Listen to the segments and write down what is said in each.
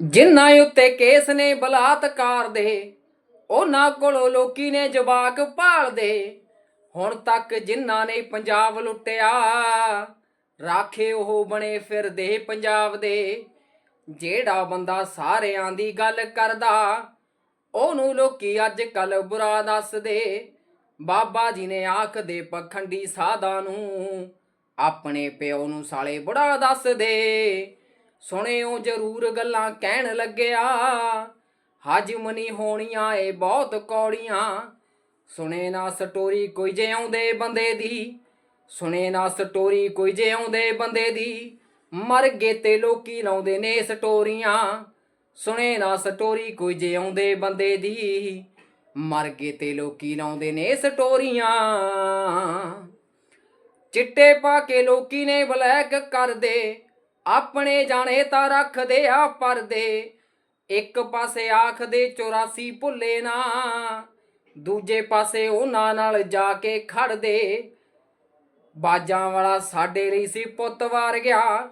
ਜਿਨ੍ਹਾਂ ਉੱਤੇ ਕੇਸ ਨੇ ਬਲਾਤਕਾਰ ਦੇ, ਉਹਨਾਂ ਕੋਲੋਂ ਲੋਕੀ ਨੇ ਜਵਾਕ ਭਾਲਦੇ ਹੁਣ ਤੱਕ ਜਿਨ੍ਹਾਂ ਨੇ ਪੰਜਾਬ ਲੁੱਟਿਆ, ਰਾਖੇ ਉਹ ਬਣੇ ਫਿਰਦੇ ਪੰਜਾਬ ਦੇ। ਜਿਹੜਾ ਬੰਦਾ ਸਾਰਿਆਂ ਦੀ ਗੱਲ ਕਰਦਾ, ਉਹਨੂੰ ਲੋਕੀ ਅੱਜ ਕੱਲ ਬੁਰਾ ਦੱਸਦੇ। ਬਾਬਾ ਜੀ ਨੇ ਆਖ ਦੇ ਪਖੰਡੀ ਸਾਦਾ ਨੂੰ, ਆਪਣੇ ਪਿਓ ਨੂੰ ਸਾਲੇ ਬੁੜਾ ਦੱਸਦੇ। ਸੁਣਿਓ ਜ਼ਰੂਰ ਗੱਲਾਂ ਕਹਿਣ ਲੱਗਿਆ। ਹਜਮ ਨਹੀਂ ਹੋਣੀਆਂ ਏ ਬਹੁਤ ਕੌੜੀਆਂ। ਸੁਣੇ ਨਾ ਸਟੋਰੀ ਕੋਈ ਜੇ ਆਉਂਦੇ ਬੰਦੇ ਦੀ। ਸੁਣੇ ਨਾ ਸਟੋਰੀ ਕੋਈ ਜੇ ਆਉਂਦੇ ਬੰਦੇ ਦੀ। ਮਰ ਗਏ ਤੇ ਲੋਕੀ ਲਾਉਂਦੇ ਨੇ ਸਟੋਰੀਆਂ। ਸੁਣੇ ਨਾ ਸਟੋਰੀ ਕੋਈ ਜੇ ਆਉਂਦੇ ਬੰਦੇ ਦੀ। ਮਰ ਗਏ ਤੇ ਲੋਕੀ ਲਾਉਂਦੇ ਨੇ ਸਟੋਰੀਆਂ। ਚਿੱਟੇ ਪਾ ਕੇ ਲੋਕੀ ਨੇ ਬਲੈਕ ਕਰਦੇ। ਆਪਣੇ ਜਾਣੇ ਤਾਂ ਰੱਖਦੇ ਆ ਪਰਦੇ। ਇੱਕ ਪਾਸੇ ਆਖਦੇ 84 ਭੁੱਲੇ ਨਾ, ਦੂਜੇ ਪਾਸੇ ਉਹਨਾਂ ਨਾਲ ਜਾ ਕੇ ਖੜਦੇ। ਬਾਜਾਂ ਵਾਲਾ ਸਾਡੇ ਲਈ ਸੀ ਪੁੱਤ ਵਾਰ ਗਿਆ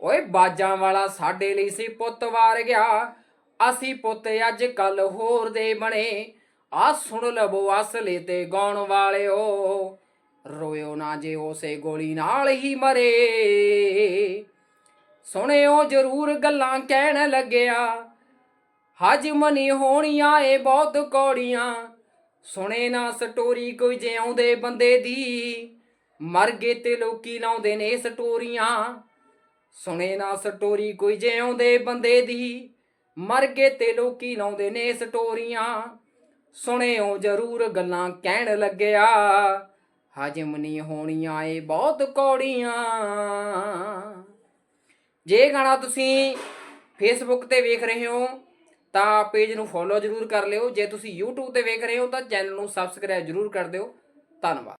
ਓਏ ਬਾਜਾਂ ਵਾਲਾ ਸਾਡੇ ਲਈ ਸੀ ਪੁੱਤ ਵਾਰ ਗਿਆ ਅਸੀਂ ਪੁੱਤ ਅੱਜ ਕੱਲ ਹੋਰ ਦੇ ਬਣੇ, ਆ ਸੁਣ ਲਵੋ ਅਸਲੇ ਤੇ ਗਾਉਣ ਵਾਲਿਓ। ਰੋਇਓ ਨਾ ਜੇ ਉਸੇ ਗੋਲੀ ਨਾਲ ਹੀ ਮਰੇ। ਸੁਣਿਓ ਜ਼ਰੂਰ ਗੱਲਾਂ ਕਹਿਣ ਲੱਗਿਆ। ਹਜਮ ਨਹੀਂ ਹੋਣੀਆਂ ਏ ਬਹੁਤ ਕੌੜੀਆਂ। ਸੁਣੇ ਨਾ ਸਟੋਰੀ ਕੋਈ ਜਿਉਂਦੇ ਬੰਦੇ ਦੀ। ਮਰ ਗਏ ਤੇ ਲੋਕੀ ਲਾਉਂਦੇ ਨੇ ਸਟੋਰੀਆਂ। ਸੁਣੇ ਨਾ ਸਟੋਰੀ ਕੋਈ ਜਿਉਂਦੇ ਬੰਦੇ ਦੀ। ਮਰ ਗਏ ਤੇ ਲੋਕੀ ਲਾਉਂਦੇ ਨੇ ਸਟੋਰੀਆਂ। ਸੁਣਿਓ ਜ਼ਰੂਰ ਗੱਲਾਂ ਕਹਿਣ ਲੱਗਿਆ। ਹਜਮ ਨਹੀਂ ਹੋਣੀਆਂ ਏ ਬਹੁਤ ਕੌੜੀਆਂ। ਜੇ ਗਾਣਾ ਤੁਸੀਂ ਫੇਸਬੁੱਕ ਤੇ ਵੇਖ ਰਹੇ ਹੋ, ਤਾਂ ਪੇਜ ਨੂੰ ਫੋਲੋ ਜ਼ਰੂਰ ਕਰ ਲਿਓ। ਜੇ ਤੁਸੀਂ YouTube ਤੇ ਵੇਖ ਰਹੇ ਹੋ, ਤਾਂ ਚੈਨਲ ਨੂੰ ਸਬਸਕ੍ਰਾਈਬ ਜ਼ਰੂਰ ਕਰ ਦਿਓ। ਧੰਨਵਾਦ।